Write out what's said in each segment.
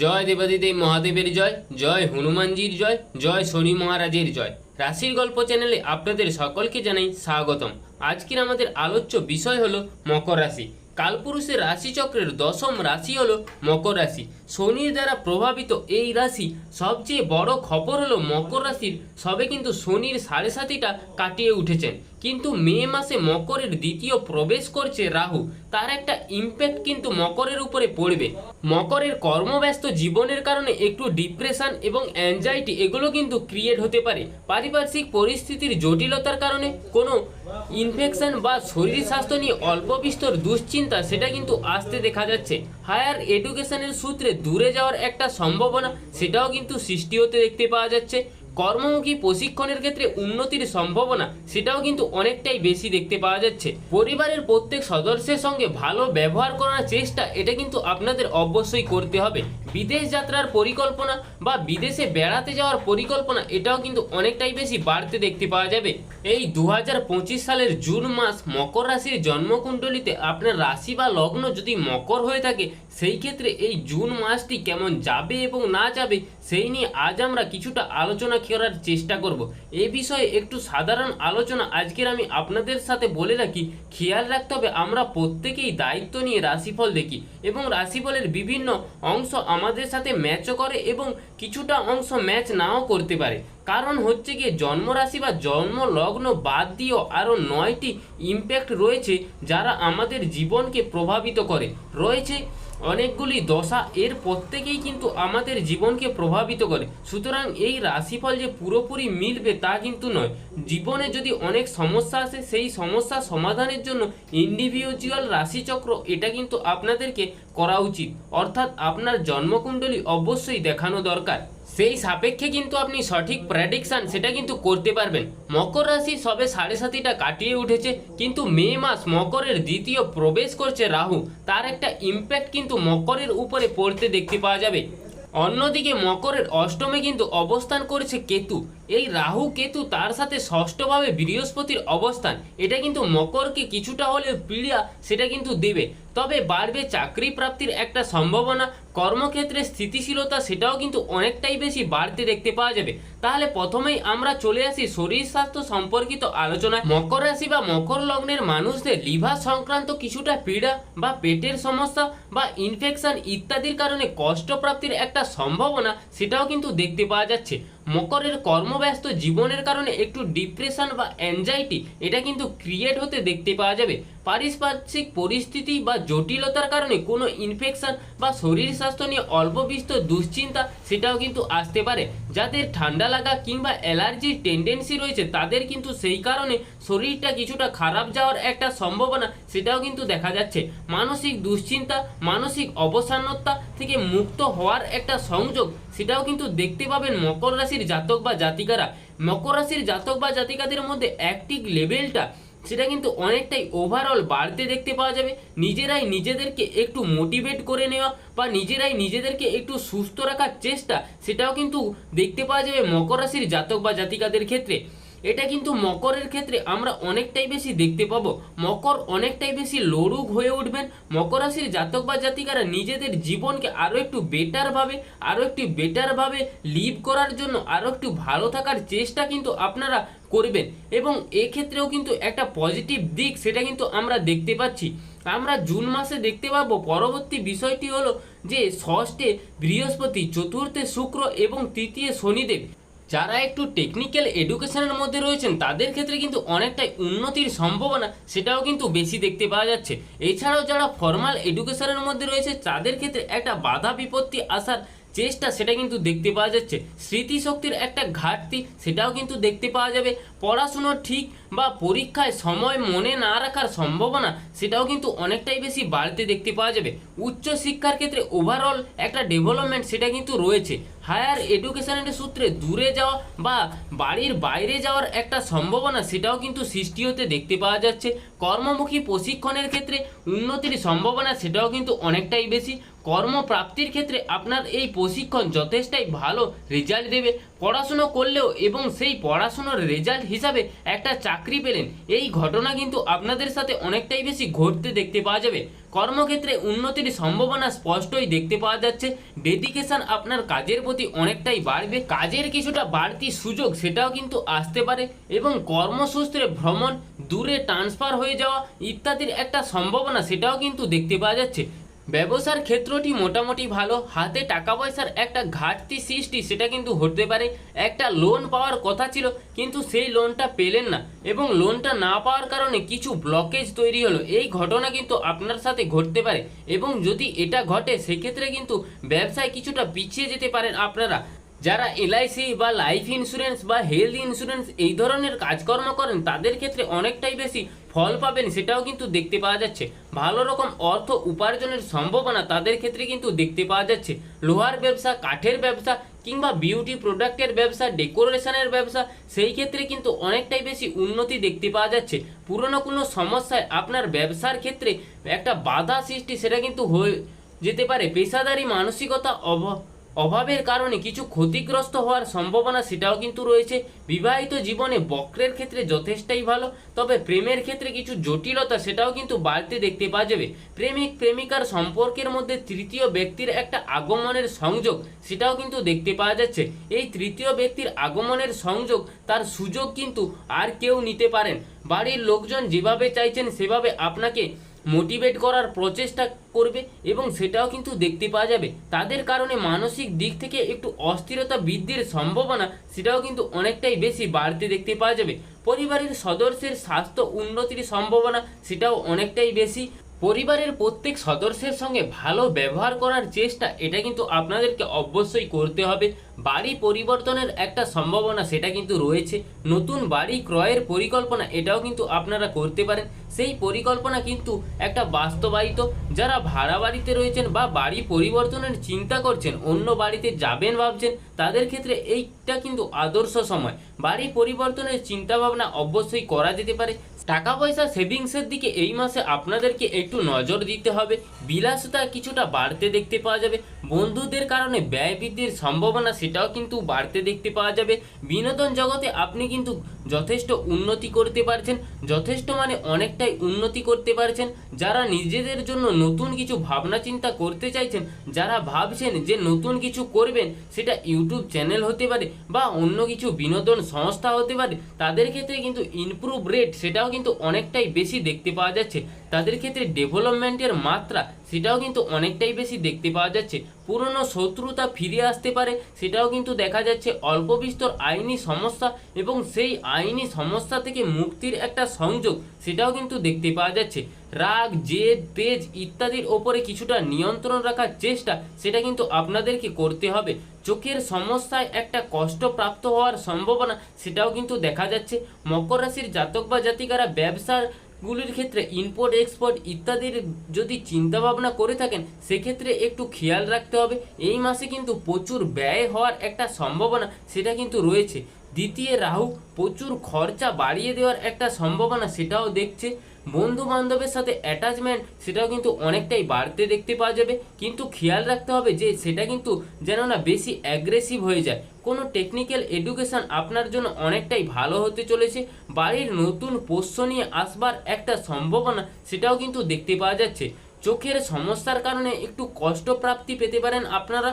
জয় দেবাদিদেব মহাদেবের জয় জয় হনুমানজির জয় জয় শনি মহারাজের জয়। রাশির গল্প চ্যানেলে আপনাদের সকলকে জানাই স্বাগতম। আজকের আমাদের আলোচ্য বিষয় হলো মকর রাশি। কালপুরুষের রাশিচক্রের দশম রাশি হলো মকর রাশি। শনির দ্বারা প্রভাবিত এই রাশি সবচেয়ে বড় খবর হলো মকর রাশির। সবে কিন্তু শনির সাড়ে সাতিটা কাটিয়ে উঠেছেন। কিন্তু মে মাসে মকরের দ্বিতীয় প্রবেশ করছে রাহু। তার একটা ইম্প্যাক্ট কিন্তু মকরের উপরে পড়বে। মকরের কর্মব্যস্ত জীবনের কারণে একটু ডিপ্রেশন এবং অ্যাংজাইটি এগুলো কিন্তু ক্রিয়েট হতে পারে। পারিপার্শ্বিক পরিস্থিতির জটিলতার কারণে কোনো ইনফেকশন বা শরীর স্বাস্থ্য নিয়ে অল্প বিস্তর দুশ্চিন্তা সেটা কিন্তু আসতে দেখা যাচ্ছে। হায়ার এডুকেশনের সূত্রে দূরে যাওয়ার একটা সম্ভাবনা, সেটাও কিন্তু সৃষ্টি হতে দেখতে পাওয়া যাচ্ছে। কর্মমুখী প্রশিক্ষণের ক্ষেত্রে উন্নতির সম্ভাবনা, সেটাও কিন্তু অনেকটাই বেশি দেখতে পাওয়া যাচ্ছে। পরিবারের প্রত্যেক সদস্যের সঙ্গে ভালো ব্যবহার করার চেষ্টা, এটা কিন্তু আপনাদের অবশ্যই করতে হবে। বিদেশ যাত্রার পরিকল্পনা বা বিদেশে বেড়াতে যাওয়ার পরিকল্পনা, এটাও কিন্তু অনেকটাই বেশি বাড়তে দেখতে পাওয়া যাবে। এই দু হাজার পঁচিশ সালের জুন মাস মকর রাশির জন্মকুণ্ডলিতে আপনার রাশি বা লগ্ন যদি মকর হয়ে থাকে, সেই ক্ষেত্রে এই জুন মাসটি কেমন যাবে এবং না যাবে, সেই নিয়ে আজ আমরা কিছুটা আলোচনা করার চেষ্টা করব। এ বিষয়ে একটু সাধারণ আলোচনা আজকের আমি আপনাদের সাথে বলে রাখি, খেয়াল রাখতে হবে আমরা প্রত্যেকেই দায়িত্ব নিয়ে রাশিফল দেখি এবং রাশিফলের বিভিন্ন অংশ আমাদের সাথে ম্যাচও করে এবং কিছুটা অংশ ম্যাচ নাও করতে পারে। কারণ হচ্ছে গিয়ে জন্মরাশি বা জন্ম লগ্ন বাদ দিয়েও আরও নয়টি ইম্প্যাক্ট রয়েছে যারা আমাদের জীবনকে প্রভাবিত করে। রয়েছে অনেকগুলি দশা এর প্রত্যেকেই কিন্তু আমাদের জীবনকে প্রভাবিত করে। সুতরাং এই রাশিফল যে পুরোপুরি মিলবে তা কিন্তু নয়। জীবনে যদি অনেক সমস্যা আসে, সেই সমস্যা সমাধানের জন্য ইন্ডিভিজুয়াল রাশিচক্র এটা কিন্তু আপনাদেরকে করা উচিত। অর্থাৎ আপনার জন্মকুণ্ডলী অবশ্যই দেখানো দরকার। সেই সাপেক্ষে কিন্তু আপনি সঠিক প্রেডিকশন সেটা কিন্তু করতে পারবেন। মকর রাশি সবে সাড়ে সাতিটা কাটিয়ে উঠেছে, কিন্তু মে মাস মকরের দ্বিতীয় প্রবেশ করছে রাহু। তার একটা ইম্প্যাক্ট কিন্তু মকরের উপরে পড়তে দেখতে পাওয়া যাবে। অন্যদিকে মকরের অষ্টমে কিন্তু অবস্থান করেছে কেতু। এই রাহু কেতু তার সাথে ষষ্ঠভাবে বৃহস্পতির অবস্থান। এটা কিন্তু মকরকে কিছুটা হলেও পীড়া সেটা কিন্তু দেবে। তবে বাড়বে চাকরি প্রাপ্তির একটা সম্ভাবনা কর্মক্ষেত্রে স্থিতিশীলতা সেটাও কিন্তু অনেকটাই বেশি বাড়তে দেখতে পাওয়া যাবে। তাহলে প্রথমেই আমরা চলে আসি শরীর স্বাস্থ্য সম্পর্কিত আলোচনায়। মকর রাশি বা মকর লগ্নের মানুষদের লিভার সংক্রান্ত কিছুটা পীড়া বা পেটের সমস্যা বা ইনফেকশন ইত্যাদির কারণে কষ্টপ্রাপ্তির একটা সম্ভাবনা সেটাও কিন্তু দেখতে পাওয়া যাচ্ছে। মকরের কর্মব্যস্ত জীবনের কারণে একটু ডিপ্রেশন বা অ্যাংজাইটি এটা কিন্তু ক্রিয়েট হতে দেখতে পাওয়া যাবে। পারিপার্শ্বিক পরিস্থিতি বা জটিলতার কারণে কোনো ইনফেকশন বা শরীর স্বাস্থ্য নিয়ে অল্প বিস্তর দুশ্চিন্তা, সেটাও কিন্তু আসতে পারে। যাদের ঠান্ডা লাগা কিংবা অ্যালার্জির টেন্ডেন্সি রয়েছে, তাদের কিন্তু সেই কারণে শরীরটা কিছুটা খারাপ যাওয়ার একটা সম্ভাবনা, সেটাও কিন্তু দেখা যাচ্ছে। মানসিক দুশ্চিন্তা, মানসিক অবসান্নতা থেকে মুক্ত হওয়ার একটা সংযোগ, সেটাও কিন্তু দেখতে পাবেন মকর রাশির জাতক বা জাতিকারা। মকর রাশির জাতক বা জাতিকাদের মধ্যে অ্যাক্টিভ লেভেলটা সেটা কিন্তু অনেকটাই ওভারঅল বাড়তে দেখতে পাওয়া যাবে। নিজেরাই নিজেদেরকে একটু মোটিভেট করে নেওয়া বা নিজেরাই নিজেদেরকে একটু সুস্থ রাখার চেষ্টা, সেটাও কিন্তু দেখতে পাওয়া যাবে মকর রাশির জাতক বা জাতিকাদের ক্ষেত্রে। এটা কিন্তু মকরের ক্ষেত্রে আমরা অনেকটাই বেশি দেখতে পাবো। মকর অনেকটাই বেশি লড়ুক হয়ে উঠবেন। মকর রাশির জাতক বা জাতিকারা নিজেদের জীবনকে আরও একটু বেটারভাবে আরও একটু বেটারভাবে লিভ করার জন্য আরও একটু ভালো থাকার চেষ্টা কিন্তু আপনারা করবেন। এবং এক্ষেত্রেও কিন্তু একটা পজিটিভ দিক সেটা কিন্তু আমরা দেখতে পাচ্ছি। আমরা জুন মাসে দেখতে পাবো, পরবর্তী বিষয়টি হলো যে ষষ্ঠে বৃহস্পতি, চতুর্থে শুক্র এবং তৃতীয় শনিদেব। যারা একটু টেকনিক্যাল এডুকেশনের মধ্যে রয়েছেন, তাদের ক্ষেত্রে কিন্তু অনেকটাই উন্নতির সম্ভাবনা সেটাও কিন্তু বেশি দেখতে পাওয়া যাচ্ছে। এছাড়াও যারা ফর্মাল এডুকেশনের মধ্যে রয়েছে, তাদের ক্ষেত্রে একটা বাধা বিপত্তি আসার চেষ্টা সেটা কিন্তু দেখতে পাওয়া যাচ্ছে। স্মৃতিশক্তির একটা ঘাটতি সেটাও কিন্তু দেখতে পাওয়া যাবে। পড়াশুনো ঠিক বা পরীক্ষায় সময় মনে না রাখার সম্ভাবনা সেটাও কিন্তু অনেকটাই বেশি বাড়তে দেখতে পাওয়া যাবে। উচ্চ শিক্ষার ক্ষেত্রে ওভারঅল একটা ডেভেলপমেন্ট সেটা কিন্তু রয়েছে। হায়ার এডুকেশনের সূত্রে দূরে যাওয়া বা বাড়ির বাইরে যাওয়ার একটা সম্ভাবনা সেটাও কিন্তু সৃষ্টি হতে দেখতে পাওয়া যাচ্ছে। কর্মমুখী প্রশিক্ষণের ক্ষেত্রে উন্নতির সম্ভাবনা সেটাও কিন্তু অনেকটাই বেশি। কর্মপ্রাপ্তির ক্ষেত্রে আপনার এই প্রশিক্ষণ যথেষ্টই ভালো রেজাল্ট দেবে। পড়াশুনো করলেও এবং সেই পড়াশুনোর রেজাল্ট হিসাবে একটা চাকরি পেলেন, এই ঘটনা কিন্তু আপনাদের সাথে অনেকটাই বেশি ঘটতে দেখতে পাওয়া যাবে। কর্মক্ষেত্রে উন্নতির সম্ভাবনা স্পষ্টই দেখতে পাওয়া যাচ্ছে। ডেডিকেশন আপনার কাজের প্রতি অনেকটাই বাড়বে। কাজের কিছুটা বাড়তি সুযোগ, সেটাও কিন্তু আসতে পারে এবং কর্মসূত্রে ভ্রমণ, দূরে ট্রান্সফার হয়ে যাওয়া ইত্যাদির একটা সম্ভাবনা, সেটাও কিন্তু দেখতে পাওয়া যাচ্ছে। ব্যবসার ক্ষেত্রটি মোটামুটি ভালো, হাতে টাকা পয়সার একটা ঘাটতি সৃষ্টি, সেটা কিন্তু হতে পারে। একটা লোন পাওয়ার কথা ছিল, কিন্তু সেই লোনটা পেলেন না এবং লোনটা না পাওয়ার কারণে কিছু ব্লকেজ তৈরি হলো। এই ঘটনা কিন্তু আপনার সাথে ঘটতে পারে এবং যদি এটা ঘটে, সেক্ষেত্রে কিন্তু ব্যবসায় কিছুটা পিছিয়ে যেতে পারেন আপনারা। যারা এলআইসি বা লাইফ ইন্স্যুরেন্স বা হেলথ ইন্স্যুরেন্স এই ধরনের কাজকর্ম করেন, তাদের ক্ষেত্রে অনেকটাই বেশি ফল পাবেন, সেটাও কিন্তু দেখতে পাওয়া যাচ্ছে। ভালো রকম অর্থ উপার্জনের সম্ভাবনা তাদের ক্ষেত্রে কিন্তু দেখতে পাওয়া যাচ্ছে। লোহার ব্যবসা, কাঠের ব্যবসা কিংবা বিউটি প্রোডাক্টের ব্যবসা ডেকোরেশনের ব্যবসা, সেই ক্ষেত্রে কিন্তু অনেকটাই বেশি উন্নতি দেখতে পাওয়া যাচ্ছে। পুরনো কোনো সমস্যায় আপনার ব্যবসার ক্ষেত্রে একটা বাধা সৃষ্টি, সেটা কিন্তু হয়ে যেতে পারে। পেশাদারি মানসিকতা অভ অভাবের কারণে কিছু ক্ষতিগ্রস্ত হওয়ার সম্ভাবনা সেটাও কিন্তু রয়েছে। বিবাহিত জীবনে বক্রের ক্ষেত্রে যথেষ্টই ভালো, তবে প্রেমের ক্ষেত্রে কিছু জটিলতা সেটাও কিন্তু বাড়তে দেখতে পাওয়া যাবে। প্রেমিক, প্রেমিকার সম্পর্কের মধ্যে তৃতীয় ব্যক্তির একটা আগমনের সংযোগ সেটাও কিন্তু দেখতে পাওয়া যাচ্ছে। এই তৃতীয় ব্যক্তির আগমনের সংযোগ, তার সুযোগ কিন্তু আর কেউ নিতে পারেন। বাড়ির লোকজন যেভাবে চাইছেন সেভাবে আপনাকে মোটিভেট করার প্রচেষ্টা করবে এবং সেটাও কিন্তু দেখতে পাওয়া যাবে। তাদের কারণে মানসিক দিক থেকে একটু অস্থিরতা বৃদ্ধির সম্ভাবনা সেটাও কিন্তু অনেকটাই বেশি বাড়তে দেখতে পাওয়া যাবে। পরিবারের সদস্যের স্বাস্থ্য উন্নতির সম্ভাবনা সেটাও অনেকটাই বেশি। পরিবারের প্রত্যেক সদস্যের সঙ্গে ভালো ব্যবহার করার চেষ্টা, এটা কিন্তু আপনাদেরকে অবশ্যই করতে হবে। বাড়ি পরিবর্তনের একটা সম্ভাবনা সেটা কিন্তু রয়েছে। নতুন বাড়ি ক্রয়ের পরিকল্পনা এটাও কিন্তু আপনারা করতে পারেন। সেই পরিকল্পনা কিন্তু একটা বাস্তবায়িত। যারা ভাড়া বাড়িতে রয়েছেন বা বাড়ি পরিবর্তনের চিন্তা করছেন, অন্য বাড়িতে যাবেন ভাবছেন, তাদের ক্ষেত্রে এইটা কিন্তু আদর্শ সময়। বাড়ি পরিবর্তনের চিন্তাভাবনা অবশ্যই করা যেতে পারে। টাকা পয়সা সেভিংসের দিকে এই মাসে আপনাদেরকে একটু নজর দিতে হবে। বিলাসিতা কিছুটা বাড়তে দেখতে পাওয়া যাবে। বন্ধুদের কারণে ব্যয় বৃদ্ধির সম্ভাবনা সেটাও কিন্তু বাড়তে দেখতে পাওয়া যাবে। বিনোদন জগতে আপনি কিন্তু যথেষ্ট উন্নতি করতে পারছেন। যথেষ্ট মানে অনেকটাই উন্নতি করতে পারছেন। যারা নিজেদের জন্য নতুন কিছু ভাবনা চিন্তা করতে চাইছেন, যারা ভাবছেন যে নতুন কিছু করবেন, সেটা ইউটিউব চ্যানেল হতে পারে বা অন্য কিছু বিনোদন সংস্থা হতে পারে, তাদের ক্ষেত্রে কিন্তু ইমপ্রুভ রেট সেটাও কিন্তু অনেকটাই বেশি দেখতে পাওয়া যাচ্ছে। তাদের ক্ষেত্রে ডেভেলপমেন্টের মাত্রা সেটাও কিন্তু অনেকটাই বেশি দেখতে পাওয়া যাচ্ছে। পুরনো শত্রুতা ফিরে আসতে পারে, সেটাও কিন্তু দেখা যাচ্ছে। অল্প বিস্তর আইনি সমস্যা এবং সেই আইনি সমস্যা থেকে মুক্তির একটা সংযোগ, সেটাও কিন্তু দেখতে পাওয়া যাচ্ছে। রাগ, জেদ, তেজ ইত্যাদির ওপরে কিছুটা নিয়ন্ত্রণ রাখার চেষ্টা, সেটা কিন্তু আপনাদেরকে করতে হবে। চোখের সমস্যায় একটা কষ্ট প্রাপ্ত হওয়ার সম্ভাবনা, সেটাও কিন্তু দেখা যাচ্ছে। মকর রাশির জাতক বা জাতিকারা ব্যবসার গুলির ক্ষেত্রে ইম্পোর্ট এক্সপোর্ট ইত্যাদির যদি চিন্তা ভাবনা করে থাকেন, সেক্ষেত্রে একটু খেয়াল রাখতে হবে। এই মাসে কিন্তু প্রচুর ব্যয় হওয়ার একটা সম্ভাবনা সেটা কিন্তু রয়েছে। দ্বিতীয় রাহু প্রচুর খরচা বাড়িয়ে দেওয়ার একটা সম্ভাবনা সেটাও দেখছে। বন্ধু বান্ধবের সাথে অ্যাটাচমেন্ট সেটাও কিন্তু অনেকটাই বাড়তে দেখতে পাওয়া যাবে। কিন্তু খেয়াল রাখতে হবে যে সেটা কিন্তু যেন না বেশি অ্যাগ্রেসিভ হয়ে যায়। কোনো টেকনিক্যাল এডুকেশন আপনার জন্য অনেকটাই ভালো হতে চলেছে। বাড়ির নতুন পোষ্য নিয়ে আসবার একটা সম্ভাবনা সেটাও কিন্তু দেখতে পাওয়া যাচ্ছে। চোখের সমস্যার কারণে একটু কষ্ট প্রাপ্তি পেতে পারেন আপনারা।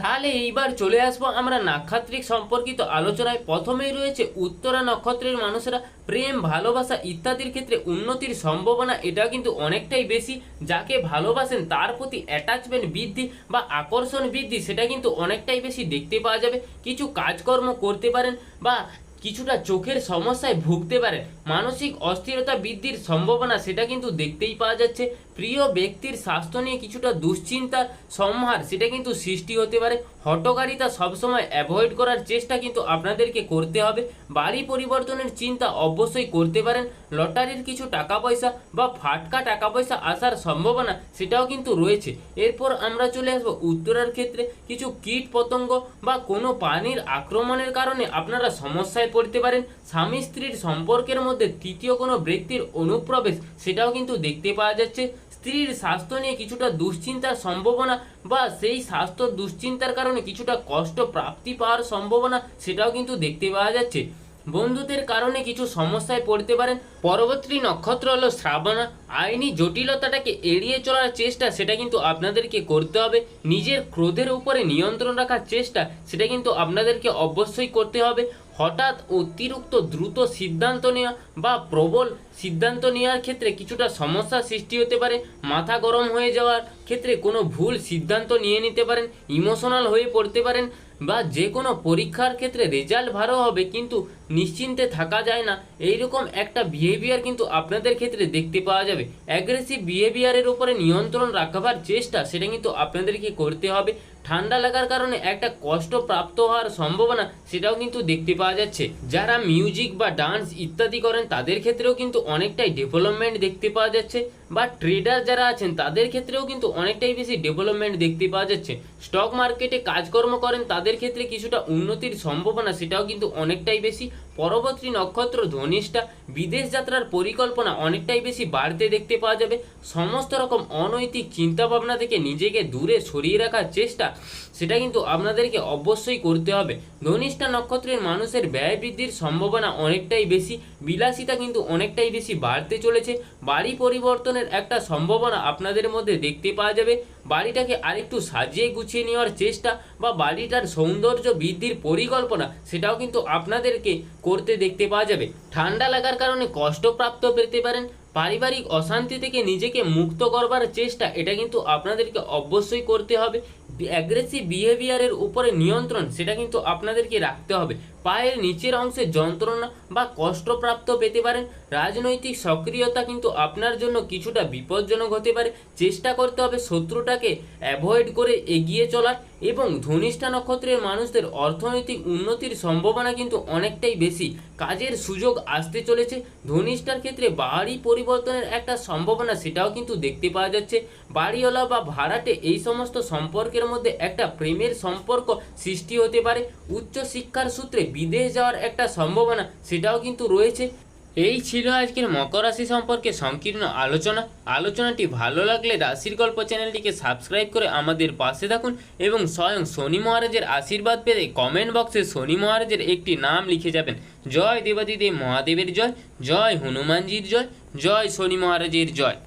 তাহলে এইবার চলে আসব আমরা নাক্ষত্রিক সম্পর্কিত আলোচনায়। প্রথমেই রয়েছে উত্তরা নক্ষত্রের মানুষেরা প্রেম, ভালোবাসা ইত্যাদির ক্ষেত্রে উন্নতির সম্ভাবনা এটা কিন্তু অনেকটাই বেশি। যাকে ভালোবাসেন তার প্রতি অ্যাটাচমেন্ট বৃদ্ধি বা আকর্ষণ বৃদ্ধি সেটা কিন্তু অনেকটাই বেশি দেখতে পাওয়া যাবে। কিছু কাজকর্ম করতে পারেন বা কিছুটা চোখের সমস্যায় ভুগতে পারেন। মানসিক অস্থিরতা বৃদ্ধির সম্ভাবনা সেটা কিন্তু দেখতেই পাওয়া যাচ্ছে। প্রিয় ব্যক্তির স্বাস্থ্য নিয়ে কিছুটা দুশ্চিন্তার সম্হার সেটা কিন্তু সৃষ্টি হতে পারে। হটকারিতা সবসময় অ্যাভয়েড করার চেষ্টা কিন্তু আপনাদেরকে করতে হবে। বাড়ি পরিবর্তনের চিন্তা অবশ্যই করতে পারেন। লটারির কিছু টাকা পয়সা বা ফাটকা টাকা পয়সা আসার সম্ভাবনা, সেটাও কিন্তু রয়েছে। এরপর আমরা চলে আসব উত্তরার ক্ষেত্রে। কিছু কীট পতঙ্গ বা কোনো পানির আক্রমণের কারণে আপনারা সমস্যায় পড়তে পারেন। স্বামী স্ত্রীর সম্পর্কের মধ্যে তৃতীয় কোনো ব্যক্তির অনুপ্রবেশ, সেটাও কিন্তু দেখতে পাওয়া যাচ্ছে। স্ত্রীর স্বাস্থ্য নিয়ে কিছুটা দুশ্চিন্তার সম্ভাবনা বা সেই স্বাস্থ্য দুশ্চিন্তার কারণে কিছুটা কষ্ট প্রাপ্তি পাওয়ার সম্ভাবনা সেটাও কিন্তু দেখতে পাওয়া যাচ্ছে। বন্ধুদের কারণে কিছু সমস্যায় পড়তে পারেন। পরবর্তী নক্ষত্র হলো শ্রাবণা। আইনি জটিলতাটাকে এড়িয়ে চলার চেষ্টা সেটা কিন্তু আপনাদেরকে করতে হবে। নিজের ক্রোধের উপরে নিয়ন্ত্রণ রাখার চেষ্টা সেটা কিন্তু আপনাদেরকে অবশ্যই করতে হবে। হঠাৎ অতিরিক্ত দ্রুত সিদ্ধান্ত নেওয়া বা প্রবল সিদ্ধান্ত নেওয়ার ক্ষেত্রে কিছুটা সমস্যার সৃষ্টি হতে পারে, মাথা গরম হয়ে যাওয়ার ক্ষেত্রে কোনো ভুল সিদ্ধান্ত নিয়ে নিতে পারেন, ইমোশনাল হয়ে পড়তে পারেন বা যে কোনো পরীক্ষার ক্ষেত্রে রেজাল্ট ভালো হবে কিন্তু নিশ্চিন্তে থাকা যায় না। এইরকম একটা বিহেভিয়ার কিন্তু আপনাদের ক্ষেত্রে দেখতে পাওয়া যাবে। অ্যাগ্রেসিভ বিহেভিয়ারের উপরে নিয়ন্ত্রণ রাখবার চেষ্টা, সেটা কিন্তু আপনাদেরকে করতে হবে। ঠান্ডা লাগার কারণে একটা কষ্ট প্রাপ্ত হওয়ার সম্ভাবনা সেটাও কিন্তু দেখতে পাওয়া যাচ্ছে। যারা মিউজিক বা ডান্স ইত্যাদি করেন, তাদের ক্ষেত্রেও কিন্তু অনেকটাই ডেভেলপমেন্ট দেখতে পাওয়া যাচ্ছে। বা ট্রেডার যারা আছেন, তাদের ক্ষেত্রেও কিন্তু অনেকটাই বেশি ডেভেলপমেন্ট দেখতে পাওয়া যাচ্ছে। স্টক মার্কেটে কাজকর্ম করেন, তাদের ক্ষেত্রে কিছুটা উন্নতির সম্ভাবনা, সেটাও কিন্তু অনেকটাই বেশি। পরবর্তী নক্ষত্র ধনিষ্ঠা, বিদেশ যাত্রার পরিকল্পনা অনেকটাই বেশি বাড়তে দেখতে পাওয়া যাবে। সমস্ত রকম অনৈতিক চিন্তাভাবনা থেকে নিজেকে দূরে সরিয়ে রাখার চেষ্টা, সেটা কিন্তু আপনাদেরকে অবশ্যই করতে হবে। ধনিষ্ঠা নক্ষত্রের মানুষের ব্যয় বৃদ্ধির সম্ভাবনা অনেকটাই বেশি। বিলাসিতা কিন্তু অনেকটাই বেশি বাড়তে চলেছে। বাড়ি পরিবর্তনের একটা সম্ভাবনা আপনাদের মধ্যে দেখতে পাওয়া যাবে। বাড়িটাকে আরেকটু সাজিয়ে গুছিয়ে নেওয়ার চেষ্টা বা বাড়িটার সৌন্দর্য বৃদ্ধির পরিকল্পনা সেটাও কিন্তু আপনাদেরকে করতে দেখতে পাওয়া যাবে। ঠান্ডা লাগার কারণে কষ্টপ্রাপ্ত পেতে পারেন। পারিবারিক অশান্তি থেকে নিজেকে মুক্ত করবার চেষ্টা, এটা কিন্তু আপনাদেরকে অবশ্যই করতে হবে। অ্যাগ্রেসিভ বিহেভিয়ারের উপরে নিয়ন্ত্রণ, সেটা কিন্তু আপনাদেরকে রাখতে হবে। পায়ের নিচের অংশে যন্ত্রণা বা কষ্টপ্রাপ্ত পেতে পারেন। রাজনৈতিক সক্রিয়তা কিন্তু আপনার জন্য কিছুটা বিপজ্জনক হতে পারে। চেষ্টা করতে হবে শত্রুটাকে অ্যাভয়েড করে এগিয়ে চলার এবং ধনিষ্ঠা নক্ষত্রের মানুষদের অর্থনৈতিক উন্নতির সম্ভাবনা কিন্তু অনেকটাই বেশি। কাজের সুযোগ আসতে চলেছে। ধনিষ্ঠার ক্ষেত্রে বাড়ি পরিবর্তনের একটা সম্ভাবনা, সেটাও কিন্তু দেখতে পাওয়া যাচ্ছে। বাড়িওয়ালা বা ভাড়াটে এই সমস্ত সম্পর্কের মধ্যে একটা প্রেমের সম্পর্ক সৃষ্টি হতে পারে। উচ্চ শিক্ষার সূত্রে বিদেশ যাওয়ার একটা সম্ভাবনা সেটাও কিন্তু রয়েছে। এই ছিল আজকের মকর রাশি সম্পর্কে সংকীর্ণ আলোচনা। আলোচনাটি ভালো লাগলে রাশির গল্প চ্যানেলটিকে সাবস্ক্রাইব করে আমাদের পাশে থাকুন এবং স্বয়ং শনি মহারাজের আশীর্বাদ পেতে কমেন্ট বক্সে শনি মহারাজের একটি নাম লিখে যাবেন। জয় দেবাদিদেব মহাদেবের জয় জয় হনুমানজির জয় জয় শনি মহারাজের জয়।